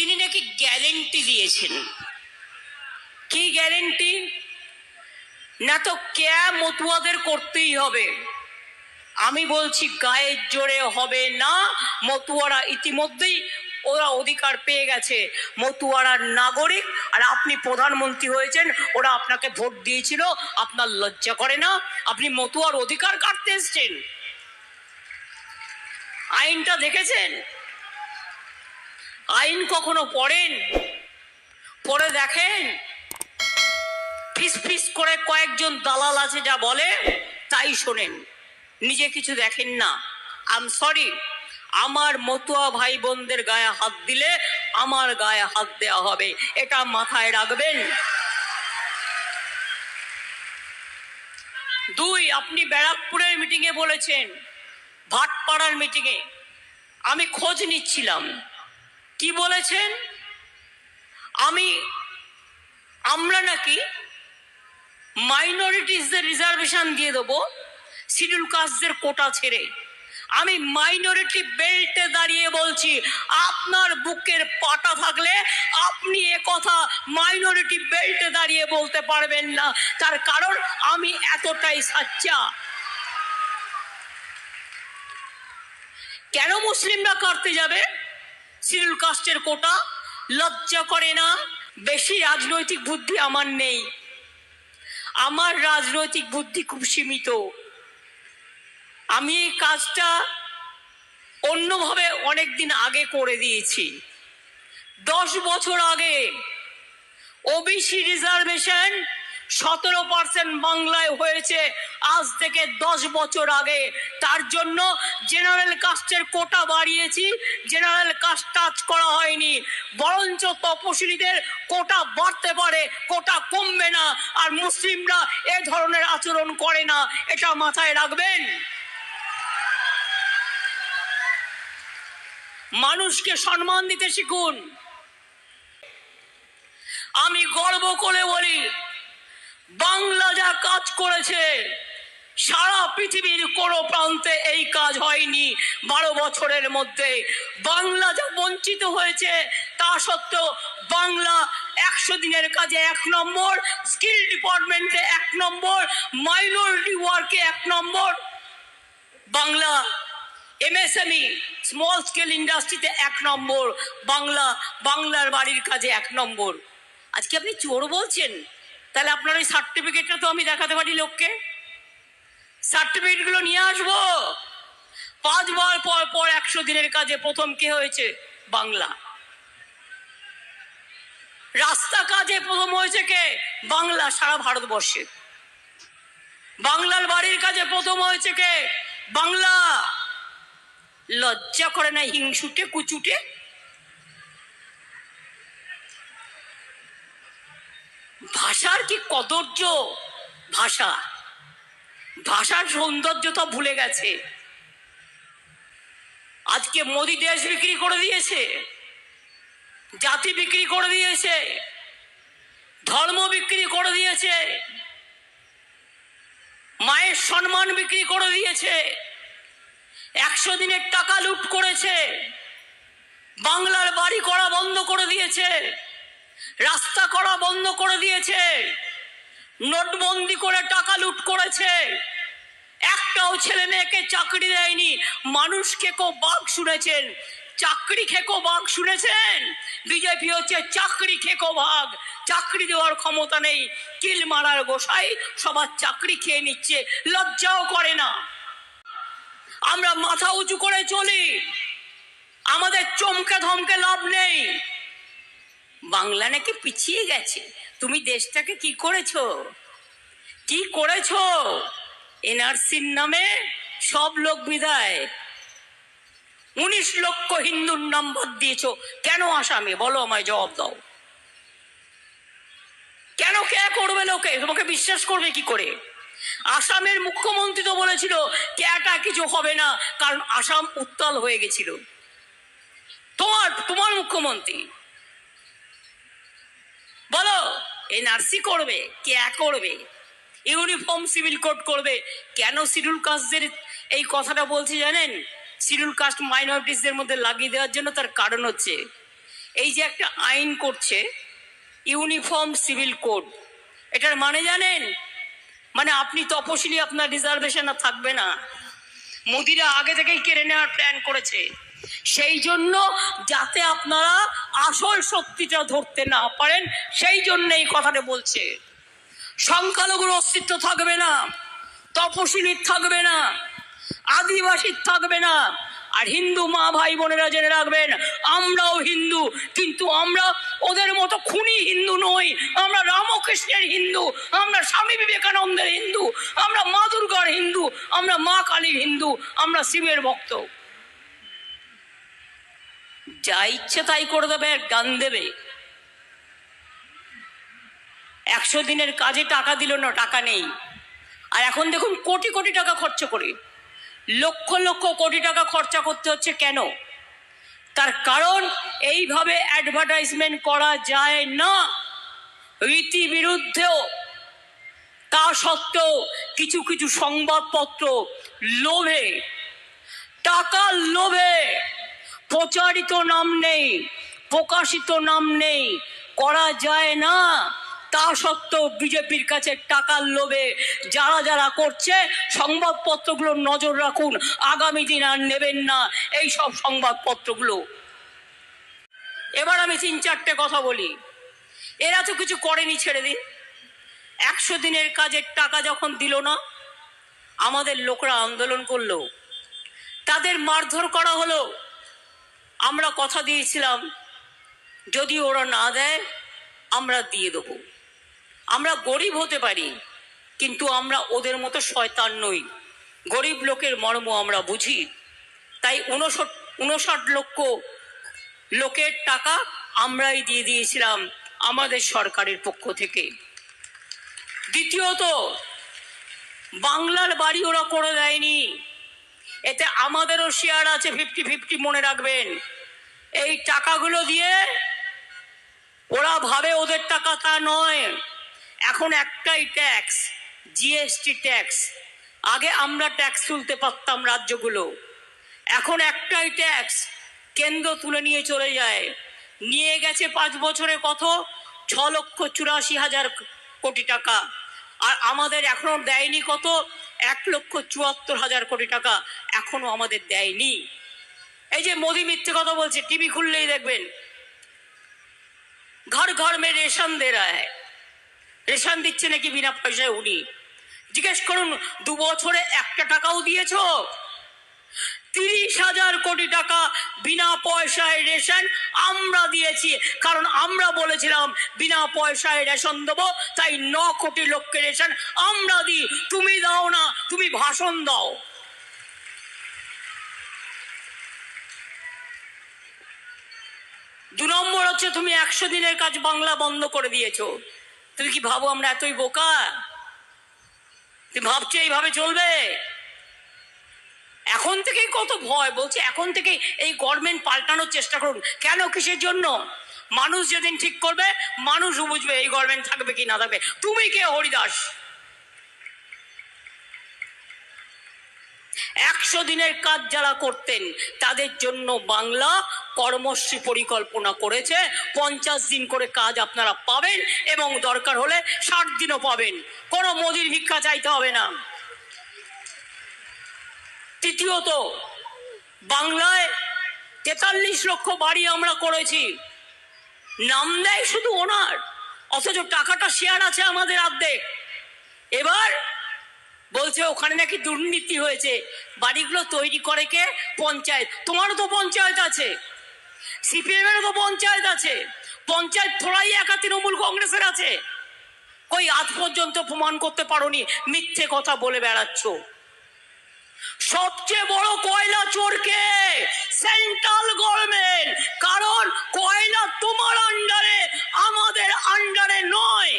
তিনি নাকি গ্যারেন্টি দিয়েছেন কি গ্যারেন্টি? না তো ক্যা মতুয়াদের করতেই হবে। আমি বলছি গায়ের জোরে হবে না, মতুয়ারা ইতিমধ্যেই ওরা অধিকার পেয়ে গেছে। মতুয়ারার নাগরিক, আর আপনি প্রধানমন্ত্রী হয়েছেন, ওরা আপনাকে ভোট দিয়েছিল, আপনার লজ্জা করে না? আপনি মতুয়ার অধিকার কাটতে এসছেন। আইনটা দেখেছেন? আইন কখনো পড়েন? পড়ে দেখেন? ফিস ফিস করে কয়েকজন দালাল আছে যা বলে, তাই শোনেন। নিজে কিছু দেখেন না। আম সরি আমার মতুয়া ভাই বোনদের গায়ে হাত দিলে আমার গায়ে হাত দেওয়া হবে। এটা মাথায় রাখবেন। দুই, আপনি ব্যারাকপুরের মিটিংয়ে বলেছেন, ভাটপাড়ার মিটিংয়ে আমি খোঁজ নিচ্ছিলাম। কি বলেছেন? আমি, আমরা নাকি মাইনরিটিসদের রিজার্ভেশন দিয়ে দেবো শিডিউল কাস্টদের কোটা ছেড়ে। আমি মাইনরিটি বেল্টে দাঁড়িয়ে বলছি, আপনার বুকের পাটা থাকলে আপনি এ কথা মাইনরিটি বেল্টে দাঁড়িয়ে বলতে পারবেন না। তার কারণ আমি এতটাই সাচ্চা। কেন মুসলিমরা কাটতে যাবে? শিডিউল কাস্টের কোটা, লজ্জা করে না? বেশি রাজনৈতিক বুদ্ধি আমার নেই। আমার রাজনৈতিক বুদ্ধি খুব সীমিত। আমি এই কাজটা অন্যভাবে অনেক দিন আগে করে দিয়েছি। দশ বছর আগে ওবিসি রিজার্ভেশন সতেরো পার্সেন্ট বাংলায় হয়েছে আজ থেকে দশ বছর আগে। তার জন্য জেনারেল কাস্টের কোটা বাড়িয়েছি জেনারেল কাস্ট টাচ করা হয়নি। বরঞ্চ তপশিলীদের কোটা বাড়তে পারে কোটা কমবে না, আর মুসলিমরা এ ধরনের আচরণ করে না। এটা মাথায় রাখবেন। মানুষকে সম্মান দিতে শিখুন। আমি গর্ব করে বলি বাংলা যা কাজ করেছে, সারা পৃথিবীর কোনো প্রান্তে এই কাজ হয়নি। বারো বছরের মধ্যে বাংলা যা বঞ্চিত হয়েছে, তা সত্ত্বেও বাংলা একশো দিনের কাজে এক নম্বর, স্কিল ডিপার্টমেন্টে এক নম্বর, মাইনরিটি ওয়ার্কে এক নম্বর। বাংলা এমএসএমই, স্মল স্কেল ইন্ডাস্ট্রিতে এক নম্বর, বাংলা বাংলার বাড়ির কাজে এক নম্বর। আজকে আপনি চোর বলছেন? তাহলে আপনার ওই সার্টিফিকেটটা তো আমি দেখাতে পারি লোককে। সার্টিফিকেটগুলো নিয়ে আসব। পাঁচ পাঁচবার পর পর একশো দিনের কাজে প্রথম কে হয়েছে? বাংলা। রাস্তা কাজে প্রথম হয়েছে কে? বাংলা, সারা ভারতবর্ষে। বাংলার বাড়ির কাজে প্রথম হয়েছে কে? বাংলা। লজ্জা করে না হিংসুটে কুচুটে ভাষার কি কদর্য? ভাষা। ভাষার সৌন্দর্য তো ভুলে গেছে। আজকে মোদি দেশ বিক্রি করে দিয়েছে, জাতি বিক্রি করে দিয়েছে, ধর্ম বিক্রি করে দিয়েছে, মায়ের সম্মান বিক্রি করে দিয়েছে, একশো দিনের টাকা লুট করেছে, বাংলার বাড়ি করা বন্ধ করে দিয়েছে। রাস্তা করা বন্ধ করে দিয়েছে। নোটবন্দি করে টাকা লুট করেছে। একটাও ছেলে মেয়েকে চাকরি দেয়নি। মানুষ খেকো বাঘ শুনেছেন। চাকরি খেকো বাঘ শুনেছেন? বিজেপি হচ্ছে চাকরি খেকো ভাগ চাকরি দেওয়ার ক্ষমতা নেই। কিল মারার গোসাই সবার চাকরি খেয়ে নিচ্ছে। লজ্জাও করে না। আমরা মাথা উঁচু করে চলি। আমাদের চমকে ধমকে লাভ নেই। বাংলা নাকি পিছিয়ে গেছে। তুমি দেশটাকে কি করেছ? কি করেছ? এনআরসির নামে সব লোক বিদায়। উনিশ লক্ষ হিন্দুর নম্বর দিয়েছ। কেন আসামে? বলো আমায় জবাব দাও। কেন কে করবে লোকে? তোমাকে বিশ্বাস করবে কি করে? আসামের মুখ্যমন্ত্রী তো বলেছিল, ক্যাটা কিছু হবে না, কারণ আসাম উত্তাল হয়ে গেছিল। তোমার তোমার মুখ্যমন্ত্রী। বলো, এনআরসি করবে, কে করবে? ইউনিফর্ম সিভিল কোড করবে। কেন শিডিউল কাস্টদের এই কথাটা বলছি জানেন? শিডিউল কাস্ট মাইনরিটিসদের মধ্যে লাগিয়ে দেওয়ার জন্য তার কারণ হচ্ছে, এই যে একটা আইন করছে, ইউনিফর্ম সিভিল কোড, এটার মানে জানেন? মানে আপনি তপশিলি, আপনার রিজার্ভেশন থাকবে না। মোদিরা আগে থেকেই কেড়ে নেওয়ার প্ল্যান করেছে। সেই জন্য যাতে আপনারা আসল শক্তিটা ধরতে না পারেন, সেই জন্য এই কথাটা বলছে। সংখ্যালঘুর অস্তিত্ব থাকবে না, তপশিলির থাকবে না, আদিবাসীর থাকবে না। আর হিন্দু মা ভাই বোনেরা জেনে রাখবেন, আমরাও হিন্দু, কিন্তু আমরা ওদের মতো খুনি হিন্দু নই। আমরা রামকৃষ্ণের হিন্দু, আমরা স্বামী বিবেকানন্দের হিন্দু, আমরা মা দুর্গার হিন্দু, আমরা মা কালীর হিন্দু, আমরা শিবের ভক্ত। যা ইচ্ছে তাই করে দেবে আর গান দেবে। একশো দিনের কাজে টাকা দিল না, টাকা নেই। আর এখন দেখুন কোটি কোটি টাকা খরচ করে। লক্ষ লক্ষ কোটি টাকা খরচা করতে হচ্ছে কেন? তার কারণ এইভাবে অ্যাডভার্টাইজমেন্ট করা যায় না। রীতি বিরুদ্ধেও। তা সত্ত্বেও কিছু কিছু সংবাদপত্র লোভে। টাকার লোভে। প্রচারিত নাম নেই, প্রকাশিত নাম নেই, করা যায় না। তা সত্ত্বেও বিজেপির কাছে টাকার লোভে যারা যারা করছে সংবাদপত্রগুলোর নজর রাখুন, আগামী দিন আর নেবেন না এই সব সংবাদপত্রগুলো। এবার আমি তিন চারটে কথা বলি। এরা তো কিছু করেনি ছেড়ে দিন। একশো দিনের কাজের টাকা যখন দিল না, আমাদের লোকরা আন্দোলন করল। তাদের মারধর করা হলো। আমরা কথা দিয়েছিলাম, যদি ওরা না দেয়, আমরা দিয়ে দেবো। আমরা গরিব হতে পারি, কিন্তু আমরা ওদের মতো শয়তান নই। গরিব লোকের মর্ম আমরা বুঝি। তাই উনষট উনষাট লক্ষ লোকের টাকা আমরাই দিয়ে দিয়েছিলাম আমাদের সরকারের পক্ষ থেকে। দ্বিতীয়ত, বাংলার বাড়ি ওরা করে দেয়নি। এতে আমাদেরও শেয়ার আছে ফিফটি ফিফটি মনে রাখবেন। এই টাকাগুলো দিয়ে ওরা ভাবে ওদের টাকা তা নয়। এখন একটাই ট্যাক্স জিএসটি ট্যাক্স আগে আমরা ট্যাক্স তুলতে পারতাম রাজ্যগুলো। এখন একটাই ট্যাক্স কেন্দ্র তুলে নিয়ে চলে যায়। নিয়ে গেছে পাঁচ বছরে কত? ছ লক্ষ চুরাশি হাজার কোটি টাকা। আর আমাদের এখনও দেয়নি কত? এক লক্ষ চুয়াত্তর হাজার কোটি টাকা এখনও আমাদের দেয়নি। এই যে মোদি মিথ্যে কথা বলছে, টিভি খুললেই দেখবেন। ঘর ঘর মে রেশন দে রেশন দিচ্ছে নাকি বিনা পয়সায় উনি। জিজ্ঞেস করুন, দু বছরে একটা টাকাও দিয়েছ? তিরিশ হাজার কোটি টাকা বিনা পয়সায় রেশন আমরা দিয়েছি। কারণ আমরা বলেছিলাম, বিনা পয়সায় রেশন দেবো, তাই ন কোটি লোককে রেশন আমরা দিই। তুমি দাও না, তুমি ভাষণ দাও। দু নম্বর হচ্ছে, তুমি একশো দিনের কাজ বাংলা বন্ধ করে দিয়েছ। তুমি কি ভাবো আমরা এতই বোকা? তুমি ভাবছ এইভাবে চলবে? এখন থেকেই কত ভয়, বলছে এখন থেকে এই গভর্নমেন্ট পাল্টানোর চেষ্টা করুন। কেন? কিসের জন্য? মানুষ যেদিন ঠিক করবে মানুষ বুঝবে এই গভর্নমেন্ট থাকবে কি না থাকবে। তুমি কে, হরিদাস? একশো দিনের কাজ যারা করতেন, তাদের জন্য বাংলা কর্মশ্রী পরিকল্পনা করেছে। পঞ্চাশ দিন করে কাজ আপনারা পাবেন এবং দরকার হলে ষাট দিনও পাবেন। কোনো মোদির ভিক্ষা চাইতে হবে না। তৃতীয়ত বাংলায় তেতাল্লিশ লক্ষ বাড়ি আমরা করেছি। নাম দেয় শুধু ওনার, অথচ টাকাটা শেয়ার আছে আমাদের অর্ধেক। এবার বলছে, ওখানে নাকি দুর্নীতি হয়েছে। বাড়িগুলো তৈরি করে কে? পঞ্চায়েত। তোমারও তো পঞ্চায়েত আছে। সিপিএম এরও তো পঞ্চায়েত আছে। পঞ্চায়েত থোড়াই একা তৃণমূল কংগ্রেসের আছে। কই আজ পর্যন্ত প্রমাণ করতে পারোনি, মিথ্যে কথা বলে বেড়াচ্ছ। সবচেয়ে বড় কয়লা চোরকে? সেন্ট্রাল গভর্নমেন্ট কারণ কয়লা তোমার আন্ডারে আমাদের আন্ডারে নয়।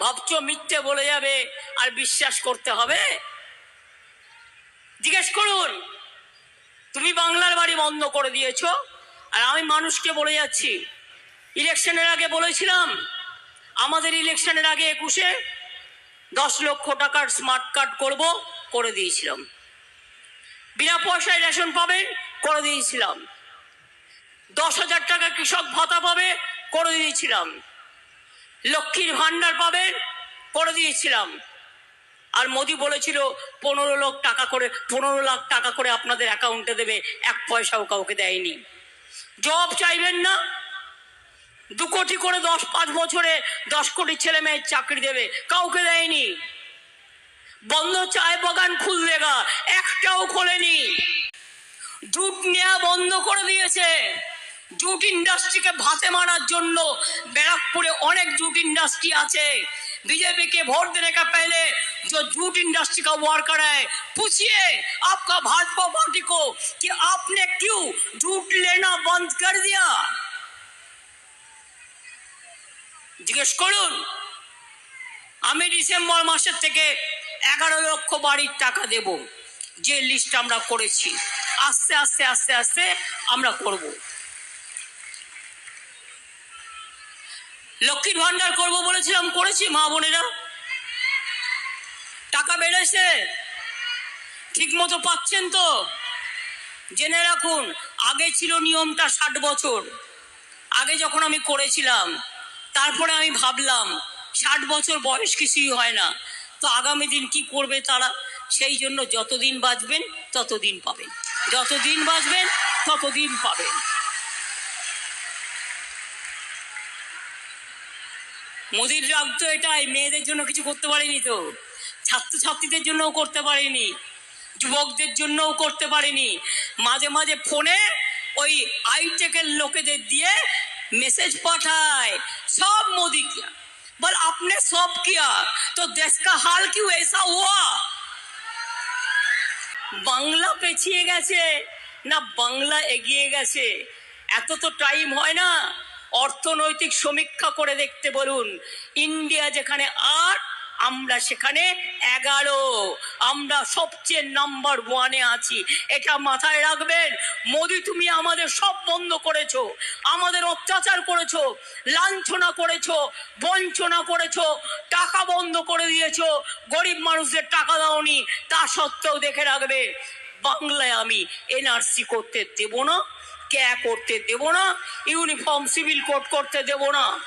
ভাবছ মিথ্যে বলে যাবে আর বিশ্বাস করতে হবে? জিজ্ঞেস করুন। তুমি বাংলার বাড়ি বন্ধ করে দিয়েছ, আর আমি মানুষকে বলে যাচ্ছি। ইলেকশনের আগে বলেছিলাম, আমাদের ইলেকশনের আগে একুশে দশ লক্ষ টাকার স্মার্ট কার্ড করব, করে দিয়েছিলাম। বিনা পয়সায় রেশন পাবেন করে দিয়েছিলাম। দশ হাজার টাকা কৃষক ভাতা পাবে, করে দিয়েছিলাম। লক্ষ্মীর ভাণ্ডার পাবেন করে দিয়েছিলাম। আর মোদি বলেছিল, পনেরো লাখ টাকা করে, পনেরো লাখ টাকা করে আপনাদের অ্যাকাউন্টে দেবে, এক পয়সাও কাউকে দেয়নি। জব চাইবেন না দু কোটি করে দশ পাঁচ বছরে দশ কোটি ছেলে মেয়ের চাকরি দেবে কাউকে দেয়নি বন্ধ চায় বাগান খুল দেগা একটাও খোলেনি জুট নেওয়া বন্ধ করে দিয়েছে জুট ইন্ডাস্ট্রিকে ভাতে মারার জন্য ব্যারাকপুরে অনেক জুট ইন্ডাস্ট্রি আছে बीजेपी के वोट देने का पहले जो जूट इंडस्ट्री का वर्कर है पूछिए आपका भाजपा पार्टी को कि आपने क्यों जूट लेना बंद कर दिया জিজ্ঞেস করুন, আমি ডিসেম্বর মাসের থেকে এগারো লক্ষ বাড়ির টাকা দেব। যে লিস্ট আমরা করেছি, আস্তে আস্তে আস্তে আস্তে আমরা করব। লক্ষ্মীর ভান্ডার করব বলেছিলাম, করেছি মা বোনেরা। টাকা বেড়েছে ঠিক মতো পাচ্ছেন তো। জেনে রাখুন, আগে ছিল নিয়মটা ষাট বছর। আগে যখন আমি করেছিলাম তারপরে আমি ভাবলাম, ষাট বছর বয়স কিছুই হয় না। তো আগামী দিন কি করবে তারা? সেই জন্য যতদিন বাঁচবেন, ততদিন পাবেন। যতদিন বাঁচবেন, ততদিন পাবেন। মোদির রাগ তো এটাই, মেয়েদের জন্য কিছু করতে পারেনি তো। ছাত্রছাত্রীদের জন্যও করতে পারেনি। যুবকদের জন্যও করতে পারেনি। মাঝে মাঝে ফোনে ওই আইটেকের লোকেদের দিয়ে মেসেজ পাঠায় সব मोदी किया বল आपने सब किया तो देश का हाल क्यों ऐसा हुआ বাংলা পেছিয়ে গেছে না বাংলা এগিয়ে গেছে এত তো টাইম হয় না অর্থনৈতিক সমীক্ষা করে দেখতে বলুন ইন্ডিয়া যেখানে আট আমরা সেখানে এগারো। আমরা সবচেয়ে নাম্বার ওয়ানে আছি। এটা মাথায় রাখবেন, মোদি তুমি আমাদের সব বন্ধ করেছ, আমাদের অত্যাচার করেছ, লাঞ্ছনা করেছ, বঞ্চনা করেছ, টাকা বন্ধ করে দিয়েছ, গরিব মানুষদের টাকা দাওনি, তা সত্ত্বেও দেখে রাখবে, বাংলায় আমি এনআরসি করতে দেব না ক্যা করতে দেব না ইউনিফর্ম সিভিল কোড করতে দেব না।